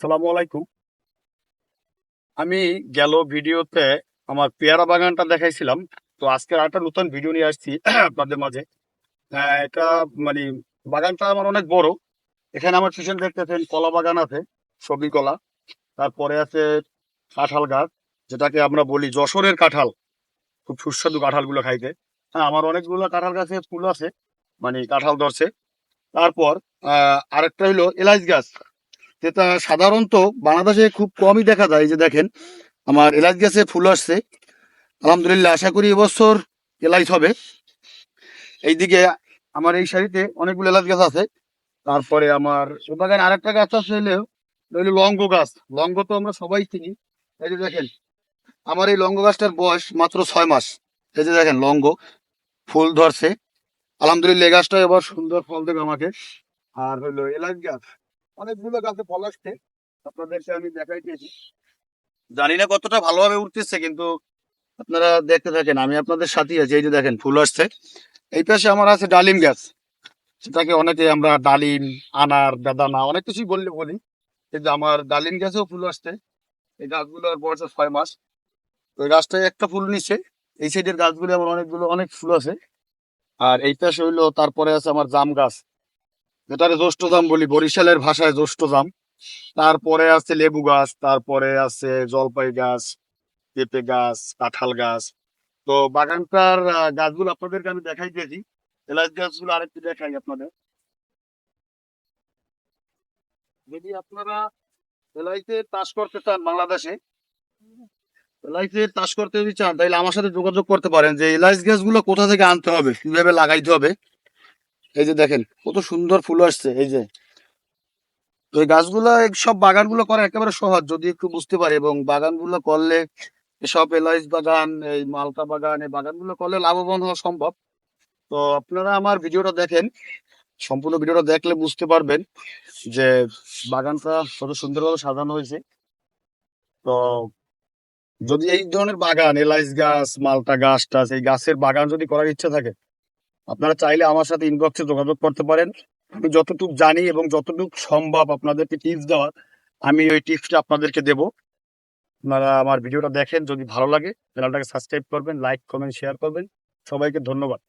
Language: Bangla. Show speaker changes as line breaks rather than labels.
সালামু আলাইকুম। আমি গেল ভিডিওতে আমার পেয়ারা বাগানটা দেখাইছিলাম। তো আজকে একটা নতুন ভিডিও নিয়ে আসছি আপনাদের মাঝে। আহ, এটা মানে বাগানটা আমার অনেক বড়। এখানে আমার পিছনে দেখতেছেন কলা বাগান আছে সবজি কলা। তারপরে আছে কাঁঠাল গাছ যেটাকে আমরা বলি যশোরের কাঁঠাল। খুব সুস্বাদু কাঁঠালগুলো খাইতে। হ্যাঁ আমার অনেকগুলো কাঁঠাল গাছে ফুল আছে মানে কাঁঠাল ধরছে। তারপর আরেকটা হলো এলাচ গাছ। যেটা সাধারণত বাংলাদেশে খুব কমই দেখা যায় যে দেখেন, আমার এলাচ গাছে ফুল আসছে। আলহামদুলিল্লাহ, আশা করি এবছর এলাইচ হবে। এইদিকে আমার এই সারিতে অনেকগুলো এলাচ গাছ আছে। তারপরে আমার বাগানে আরেকটা গাছ আছে হলো হলো লঙ্গ গাছ। লঙ্গ তো আমরা সবাই চিনি। এই যে দেখেন, আমার এই লঙ্গ গাছটার বয়স মাত্র ছয় মাস। এই যে দেখেন, লঙ্গ ফুল ধরছে। আলহামদুলিল্লাহ গাছটা এবার সুন্দর ফল দেবে আমাকে। আর হইল এলাচ গাছ। অনেকগুলো গাছে ফল আসছে। আপনাদেরকে আমি দেখাইতেছি। জানি না কতটা ভালোভাবে উঠতেছে, কিন্তু আপনারা দেখতে থাকেন। আমি আপনাদের সাথেই আছি। এই যে দেখেন, ফুল আসছে। এই পাশে আমার আছে ডালিম গাছ। সেটাকে অনেকে আমরা ডালিম, আনার, বেদানা, অনেক কিছুই বললে বলি। কিন্তু আমার ডালিম গাছেও ফুল আসছে। এই গাছগুলোর বয়স ছয় মাস। এই গাছটায় একটা ফুল নিচ্ছে এই সাইডের গাছগুলো আমার অনেকগুলো, অনেক ফুল আছে। আর এই পাশে হইল, তারপরে আছে আমার জাম গাছ। যেটারে জ্যৈষ্ঠ জাম বলি, বরিশালের ভাষায় জ্যৈষ্ঠ জাম। তারপরে আছে লেবু গাছ, তারপরে আছে জলপাই গাছ, পেঁপে গাছ, কাঁঠাল গাছ। তো বাগানটার গাছগুলো আপনাদেরকে আমি দেখাই দিয়েছি। এলাচ গাছগুলো আরেকটু দেখাই আপনাদের। যদি আপনারা এলাইতে চাষ করতে চান বাংলাদেশে এলাইতে চাষ করতে যদি চান, তাহলে আমার সাথে যোগাযোগ করতে পারেন যে এলাইচ গাছগুলো কোথা থেকে আনতে হবে, কীভাবে লাগাইতে হবে। এই যে দেখেন, কত সুন্দর ফুল আসছে, এই যে। এই গাছগুলো সব বাগানগুলো করা একেবারে সহজ, যদি একটু বুঝতে পারে। এবং বাগানগুলো করলে সব এলাইচ বাগান, এই মালটা বাগান, এই বাগানগুলো করলে লাভবান হওয়া সম্ভব। তো আপনারা আমার ভিডিওটা দেখেন, সম্পূর্ণ ভিডিওটা দেখলে বুঝতে পারবেন যে বাগানটা কত সুন্দরভাবে সাজানো হয়েছে। তো যদি এই ধরনের বাগান এলাইচ গাছ, মালটা, গাছ টাছ, এই গাছের বাগান যদি করার ইচ্ছা থাকে আপনারা চাইলে আমার সাথে ইনবক্সে যোগাযোগ করতে পারেন। আমি যতটুকু জানি এবং যতটুকু সম্ভব আপনাদেরকে টিপস দেওয়ার, আমি ওই টিপসটা আপনাদেরকে দেব। আপনারা আমার ভিডিওটা দেখেন, যদি ভালো লাগে চ্যানেলটাকে সাবস্ক্রাইব করবেন লাইক কমেন্ট শেয়ার করবেন। সবাইকে ধন্যবাদ।